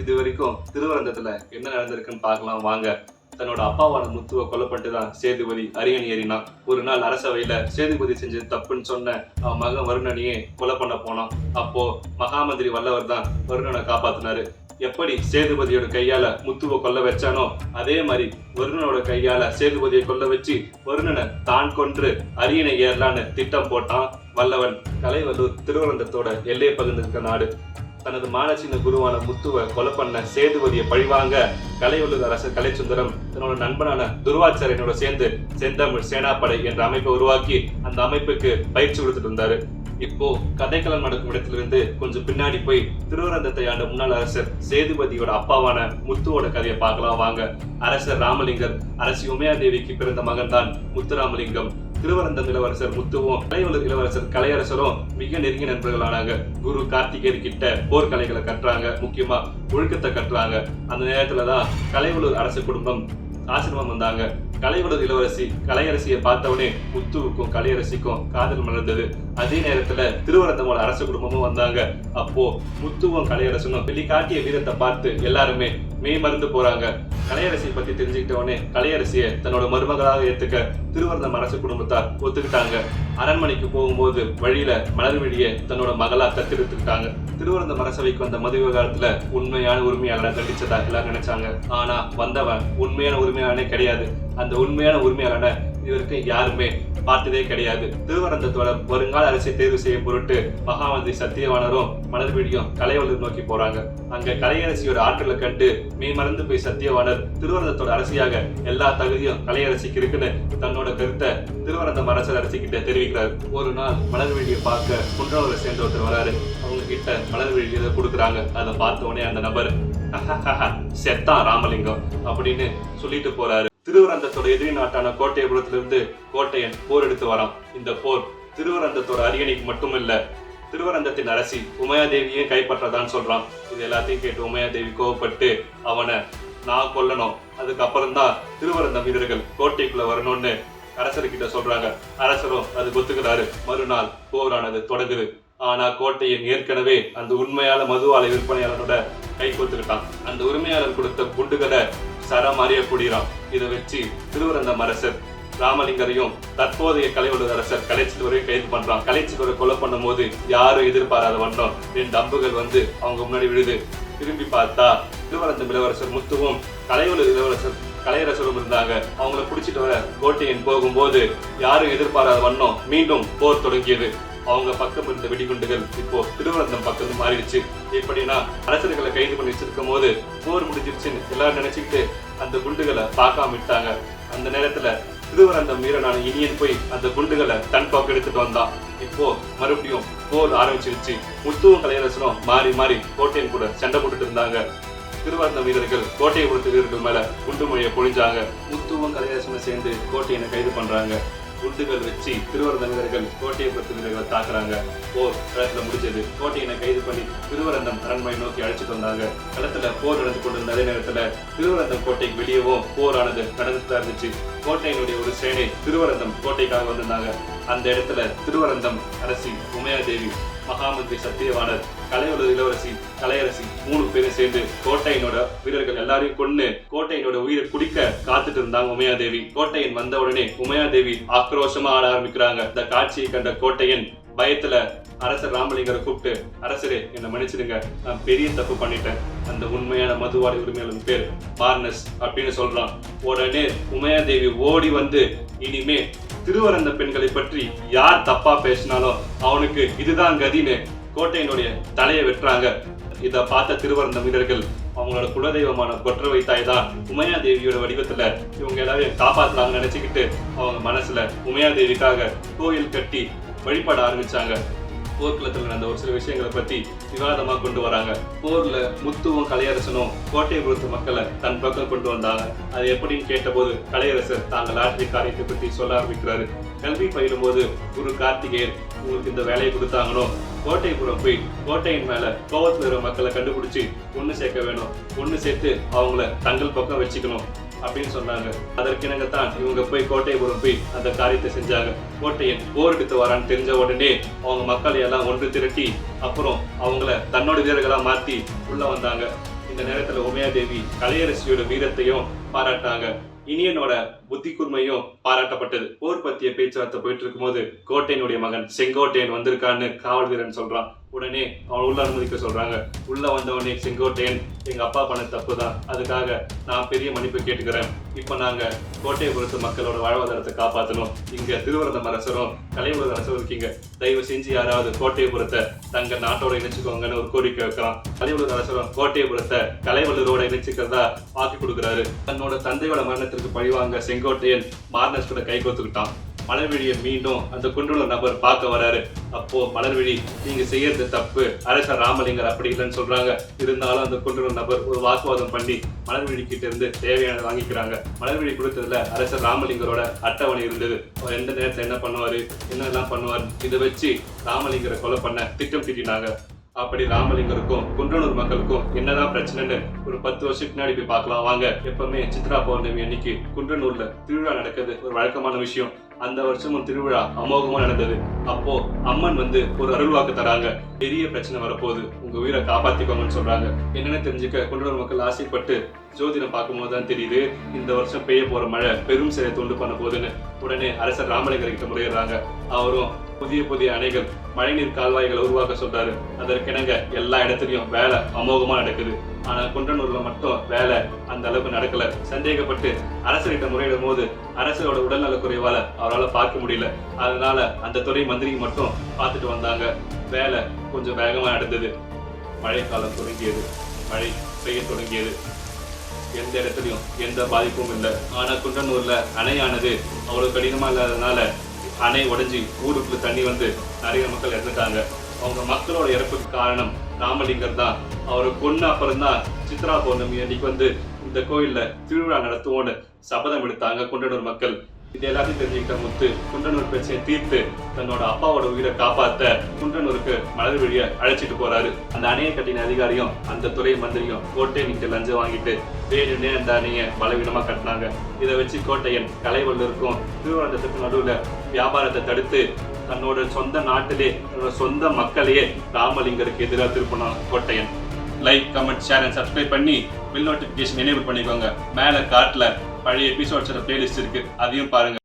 இது வரைக்கும் திருவரந்தத்துல என்ன நடந்திருக்குன்னு பார்க்கலாம். வாங்க. தன்னோட அப்பாவான முத்துவை கொலை பண்ணிட்டு தான் சேதுபதி அரியணை ஏறினான். ஒரு நாள் அரசவையில சேதுபதி செஞ்சது தப்புன்னு சொன்ன அவன் மகன் வருணனையே கொலை பண்ண போனான். அப்போ மகாமந்திரி வல்லவர் தான் வருணனை காப்பாத்தினாரு. எப்படி சேதுபதியோட கையால முத்துவை கொல்ல வச்சானோ அதே மாதிரி வருணனோட கையால சேதுபதியை கொல்ல வச்சு வருணனை தான் கொன்று அரியணை ஏறலான்னு திட்டம் போட்டான் வல்லவன். கலைவல்லூர் திருவனந்தத்தோட எல்லையை பகிர்ந்திருக்க நாடு. தனது மானசீன குருவான முத்துவை கொலை பண்ண சேதுபதியை பழிவாங்க கலைவல்லூர் அரசர் கலைச்சுந்தரம் தன்னோட நண்பனான துருவாச்சாரியனோட சேர்ந்து செந்தமிழ் சேனாப்படை என்ற அமைப்பை உருவாக்கி அந்த அமைப்புக்கு பயிற்சி கொடுத்துட்டு இருந்தாரு. இப்போ கதைக்களம் நடக்கும் இடத்திலிருந்து கொஞ்சம் பின்னாடி போய் திருவரந்தத்தை ஆண்ட முன்னாள் அரசர் சேதுபதியோட அப்பாவான முத்துவோட கதையை பார்க்கலாம் வாங்க. அரசர் ராமலிங்கர் அரசி உமையாதேவிக்கு பிறந்த மகன் தான் முத்துராமலிங்கம். திருவரந்தம் இளவரசர் முத்துவும் கலைவலர் இளவரசர் கலையரசரும் மிக நெருங்கிய நண்பர்களானாங்க. குரு கார்த்திகேயர் கிட்ட போர்க்கலைகளை கட்டுறாங்க முக்கியமா ஒழுக்கத்தை கட்டுறாங்க அந்த நேரத்துலதான் கலைவலூர் அரச குடும்பம் ஆசிரமம் வந்தாங்க. கலைவலூர் இளவரசி கலையரசியை பார்த்தவனே முத்துவுக்கும் கலையரசிக்கும் காதல் மலர்ந்தது. அதே நேரத்துல திருவரந்தமோட அரச குடும்பமும் வந்தாங்க. அப்போ முத்துவும் கலையரசனும் வெளிக்காட்டிய வீரத்தை பார்த்து எல்லாருமே மெய் மறந்து போறாங்க. கலையரசியை பத்தி தெரிஞ்சுக்கிட்டவனே கலையரசியை தன்னோட மருமகளாக ஏத்துக்க திருவரந்தம் அரசு குடும்பத்தார் ஒத்துக்கிட்டாங்க. அரண்மனைக்கு போகும்போது வழியில மலர்விழியை தன்னோட மகளா தத்தெடுத்துக்கிட்டாங்க. திருவரந்தம் அரசவைக்கு வந்த மது விவகாரத்துல உண்மையான உரிமையாளரை கண்டிச்சதா எல்லாம் நினைச்சாங்க. ஆனா வந்தவன் உண்மையான உரிமையாளனே கிடையாது. அந்த உண்மையான உரிமையாளனை இவருக்கு யாருமே பார்த்ததே கிடையாது. திருவரந்தத்தோட வருங்கால அரசை தேர்வு செய்யும் பொருட்டு மகாமந்திரி சத்தியவாணரும் மலர்விழியும் கலைவலர் நோக்கி போறாங்க. அங்க கலையரசியோட ஆற்றலை கண்டு மெய் மறந்து போய் சத்தியவாணர் திருவரந்தத்தோட அரசியாக எல்லா தகுதியும் கலையரசிக்கு இருக்குன்னு தன்னோட கருத்தை திருவரந்தம் அரசர் அரசிக்கிட்ட தெரிவிக்கிறார். ஒரு நாள் மலர்விழியை பார்க்க குன்றவரை சேர்ந்த ஒருத்தர் வராரு. அவங்க கிட்ட மலர்விழி இதை கொடுக்குறாங்க. அதை பார்த்த உடனே அந்த நபர் செத்தான் ராமலிங்கம் அப்படின்னு சொல்லிட்டு போறாரு. திருவரந்தத்தோட எதிரி நாட்டான கோட்டையபுரத்திலிருந்து கோட்டையன் போர் எடுத்து வரான். இந்த போர் திருவரந்தத்தோட அரியணைக்கு மட்டுமில்ல திருவரந்தத்தின் அரசி உமையாதேவியும் கைப்பற்றதான்னு சொல்றான். இது எல்லாத்தையும் கேட்டு உமையாதேவி கோவப்பட்டு அவனை நான் கொல்லணும். அதுக்கப்புறம் தான் திருவரந்தம் வீரர்கள் கோட்டைக்குள்ள வரணும்னு அரசர்கிட்ட சொல்றாங்க. அரசரும் அது ஒத்துக்கிறாரு. மறுநாள் போரானது தொடங்குது. ஆனா கோட்டையன் ஏற்கனவே அந்த உண்மையான மதுவாலை விற்பனையாளனோட கை கொடுத்துக்கிட்டான் அந்த உரிமையாளர் கொடுத்த குண்டுகளை சரம் அறிய இதை வச்சு திருவரந்தம் அரசர் ராமலிங்கரையும் தற்போதைய கலைவலூர் அரசர் கலைச்சிலுவரையும் கைது பண்றான். கலைச்சிலுவரை கொலை பண்ணும் போது யாரும் எதிர்பாராத வண்ணம். ரெண்டு அம்புகள் வந்து அவங்க முன்னாடி விழுது. திரும்பி பார்த்தா திருவரந்தம் இளவரசர் முத்துவும் கலைவலூர் இளவரசர் கலையரசரும் இருந்தாங்க. அவங்கள பிடிச்சிட்டு வர கோட்டையன் போகும்போது யாரும் எதிர்பாராத வண்ணம் மீண்டும் போர் தொடங்கியது. அவங்க பக்கம் இருந்த வெடிகுண்டுகள் இப்போ திருவனந்தம் பக்கம் மாறிடுச்சு. எப்படின்னா அரசர்களை கைது பண்ணி வச்சிருக்கும் போது போர் முடிஞ்சிருச்சுன்னு எல்லாரும் நினைச்சுக்கிட்டு அந்த குண்டுகளை பார்க்காம விட்டாங்க. அந்த நேரத்துல திருவனந்தம் வீரனான இனியன் போய் அந்த குண்டுகளை தன் பக்கம் எடுத்துட்டு வந்தான். இப்போ மறுபடியும் போர் ஆரம்பிச்சிருச்சு. முத்துவும் கலையரசனும் மாறி மாறி கோட்டையன் கூட சண்டை போட்டுட்டு இருந்தாங்க. திருவரந்தம் வீரர்கள் கோட்டையை கொடுத்த வீரர்கள் மேல குண்டு மொழியை பொழிஞ்சாங்க. முத்துவும் கலையரசனும் சேர்ந்து கோட்டையனை கைது பண்றாங்க. குண்டுகள் வச்சு திருவரந்தம் வீரர்கள் கோட்டையை பத்து வீரர்களை தாக்குறாங்க. போர் களத்துல முடிஞ்சது. கோட்டையினை கைது பண்ணி திருவரந்தம் அரண்மனை நோக்கி அழைச்சிட்டு வந்தாங்க. களத்துல போர் நடந்து கொண்டிருந்த அதே நேரத்துல திருவரந்தம் கோட்டைக்கு வெளியவும் போரானது நடந்துட்டு இருந்துச்சு. கோட்டையினுடைய ஒரு சேனை திருவரந்தம் கோட்டைக்காக வந்திருந்தாங்க. அந்த இடத்துல திருவரந்தம் அரசி உமையாதேவி மகாமந்திரி சத்தியவாணர் கலையோட இளவரசி கலையரசி மூணு பேரும் சேர்ந்து கோட்டையினோட வீரர்கள் எல்லாரையும் கொண்டு கோட்டையினோட உயிரை குடிக்க காத்துட்டு இருந்தாங்க உமையாதேவி. கோட்டையன் வந்த உடனே உமையாதேவி ஆக்ரோஷமா ஆட ஆரம்பிக்கிறாங்க. இந்த காட்சியை கண்ட கோட்டையன் பயத்துல அரசர் ராமலிங்கரை கூப்பிட்டு அரசரே என்னை மன்னிச்சிடுங்க. நான் பெரிய தப்பு பண்ணிட்டேன். அந்த உண்மையான மதுவாடி உரிமையாளர் பேர் பார்னஸ் அப்படின்னு சொல்றான். உடனே உமையாதேவி ஓடி வந்து இனிமே திருவரந்த பெண்களை பற்றி யார் தப்பா பேசினாலோ அவனுக்கு இதுதான் கதின்னு கோட்டையினுடைய தலையை வெட்டுறாங்க. இதை பார்த்த திருவரந்த வீரர்கள் அவங்களோட குலதெய்வமான கொற்றவை தாய் தான் உமையா தேவியோட வடிவத்துல இவங்க எல்லாரையும் காப்பாத்தலாம்னு நினைச்சுக்கிட்டு அவங்க மனசுல உமையா தேவிக்காக கோயில் கட்டி வழிபட ஆரம்பிச்சாங்க. போர்க்களத்தில் நடந்த ஒரு சில விஷயங்களை பத்தி விவாதமா கொண்டு வராங்க. போர்ல முத்துவும் கலையரசனும் கோட்டைபுரத்து மக்களை தன் பக்கம் கொண்டு வந்தாங்க. அது எப்படின்னு கேட்டபோது கலையரசர் தாங்கள் ஆற்றிய காரியத்தை பற்றி சொல்ல ஆரம்பிக்கிறாரு. கல்வி பயிலும் போது குரு கார்த்திகேயர் உங்களுக்கு இந்த வேலையை கொடுத்தாங்களோ கோட்டைப்புறம் போய் கோட்டையின் மேல கோவத்துல இருக்கிற மக்களை கண்டுபிடிச்சு ஒண்ணு சேர்க்க வேணும். ஒண்ணு சேர்த்து அவங்கள தங்கள் பக்கம் வச்சுக்கணும். அப்படின்னு சொன்னாங்க. அதற்கிணங்கத்தான் இவங்க போய் கோட்டைபுரம் போய் அந்த காரியத்தை செஞ்சாங்க. கோட்டையன் போர் எடுத்து வரான்னு தெரிஞ்ச உடனே அவங்க மக்களை எல்லாம் ஒன்று திரட்டி அப்புறம் அவங்கள தன்னோட வீரர்களாக மாற்றி உள்ள வந்தாங்க. இந்த நேரத்தில் உமையா தேவி கலையரசியோட வீரத்தையும் பாராட்டினாங்க. இனியனோட புத்தி கூர்மையும் பாராட்டப்பட்டது. போர் பத்திய பேச்சுவார்த்தை போயிட்டு இருக்கும்போது கோட்டையனுடைய மகன் செங்கோட்டையன் வந்திருக்கான்னு காவல் வீரன் சொல்றான். உடனே அவன் உள்ள அனுமதிக்க சொல்றாங்க. உள்ள வந்தவனே செங்கோட்டையன் எங்க அப்பா பண்ண தப்பு தான் அதுக்காக நான் பெரிய மன்னிப்பு கேட்டுக்கிறேன். இப்ப நாங்க கோட்டையபுரத்து மக்களோட வாழ்வாதாரத்தை காப்பாற்றணும் இங்க திருவரந்தம் அரசரும் கலைவரத அரசரும் இருக்கீங்க. தயவு செஞ்சு யாராவது கோட்டையபுரத்தை தங்க நாட்டோட இணைச்சுக்கோங்கன்னு ஒரு கோரிக்கை வைக்கிறான். கலைவரத அரசரும் கோட்டையபுரத்தை கலைவல்லூரோட இணைச்சுக்கிறதா வாக்கு கொடுக்குறாரு. தன்னோட தந்தையோட மரணத்திற்கு பழிவாங்க செங்கோட்டையன் மார்னஸ் கூட கை கோத்துக்கிட்டான் மலர்விழியை மீண்டும் அந்த கொண்டுள்ள நபர் பார்க்க வராரு. அப்போ மலர்விழி நீங்க செய்யறது தப்பு. அரசர் ராமலிங்கர் அப்படி இல்லைன்னு சொல்றாங்க. இருந்தாலும் அந்த கொண்டுள்ள நபர் ஒரு வாக்குவாதம் பண்ணி மலர்விழி கிட்ட இருந்து தேவையானதை வாங்கிக்கிறாங்க. மலர்விழி கொடுத்ததுல அரசர் ராமலிங்கரோட அட்டவணை இருந்தது. அவர் எந்த நேரத்துல என்ன பண்ணுவாரு? என்னெல்லாம் பண்ணுவார்? இதை வச்சு ராமலிங்கரை கொலை பண்ண திட்டம் திட்டினாங்க. அப்படி ராமலிங்கருக்கும் குன்றனூர் மக்களுக்கும் என்னதான் பிரச்சனைன்னு ஒரு பத்து வருஷத்துக்கு முன்னாடி போய் பார்க்கலாம். வாங்க எப்பவுமே சித்ரா பௌர்ணமி அன்னைக்கு குன்றனூர்ல திருவிழா நடக்குது. ஒரு வழக்கமான விஷயம். அந்த வருஷமும் திருவிழா அமோகமா நடந்தது. அப்போ அம்மன் வந்து ஒரு அருள்வாக்கு தராங்க. பெரிய பிரச்சனை வரப்போகுது. உங்க உயிரை காப்பாத்திக்கோங்கன்னு சொல்றாங்க. என்னென்ன தெரிஞ்சுக்க குன்றனூர் மக்கள் ஆசைப்பட்டு ஜோதிடம் பார்க்கும்போது தான் தெரியுது இந்த வருஷம் பெய்ய போற மழை பெரும் சிலை தொண்டு பண்ண போகுதுன்னு உடனே அரசர் ராமலிங்கர் கிட்ட முறையிடுறாங்க. அவரும் புதிய புதிய அணைகள் மழைநீர் கால்வாய்களை உருவாக்க சொல்றாரு. அதற்கிணங்க எல்லா இடத்துலையும் வேலை அமோகமா நடக்குது. ஆனால் குன்றனூர்ல மட்டும் வேலை அந்த அளவுக்கு நடக்கல. சந்தேகப்பட்டு அரசர்கிட்ட முறையிடும் போது அரசரோட உடல்நல குறைவால அவரால் பார்க்க முடியல. அதனால அந்த துறை மந்திரிக்கு மட்டும் பார்த்துட்டு வந்தாங்க. வேலை கொஞ்சம் வேகமா நடந்தது. மழைக்காலம் தொடங்கியது. மழை பெய்ய தொடங்கியது. எந்த இடத்துலையும் எந்த பாதிப்பும் இல்லை. ஆனால் குன்றனூர்ல அணையானது அவ்வளவு கடினமா இல்லாததுனால அணை உடஞ்சி ஊருக்குள்ள தண்ணி வந்து நிறைய மக்கள் இறந்துட்டாங்க. அவங்க மக்களோட இறப்புக்கு காரணம் ராமலிங்கர் தான் அவரை கொன்ன அப்புறம் தான் சித்ரா பௌர்ணமி அன்னைக்கு வந்து இந்த கோயில்ல திருவிழா நடத்துவோம்னு சபதம் எடுத்தாங்க கொண்டனூர் மக்கள். இது எல்லாத்தையும் தெரிஞ்சுக்கிட்ட முத்து குன்றனூர் பிரச்சனையை தீர்த்து தன்னோட அப்பாவோட உயிரை காப்பாத்த குன்றனூருக்கு மலர் வழிய அழைச்சிட்டு போறாரு. அந்த அணையை கட்டின அதிகாரியும் அந்த துறை மந்திரியும் கோட்டை நீங்க லஞ்சம் வாங்கிட்டு வேணும்னே அந்த அணையை பலவீனமா கட்டினாங்க. இதை வச்சு கோட்டையன் கலைவல்லருக்கும் திருவனந்தத்துக்கும் நடுவுல வியாபாரத்தை தடுத்து தன்னோட சொந்த நாட்டிலே தன்னோட சொந்த மக்களையே ராமலிங்கருக்கு எதிராக திருப்பினான் Kottaiyan. Like comment share and subscribe பண்ணி பில் நோட்டிஃபிகேஷன் எனேபிள் பண்ணிக்கோங்க. மேலே காட்டில் பழைய எபிசோட்ஸோட பிளேலிஸ்ட் இருக்கு. அதையும் பாருங்க.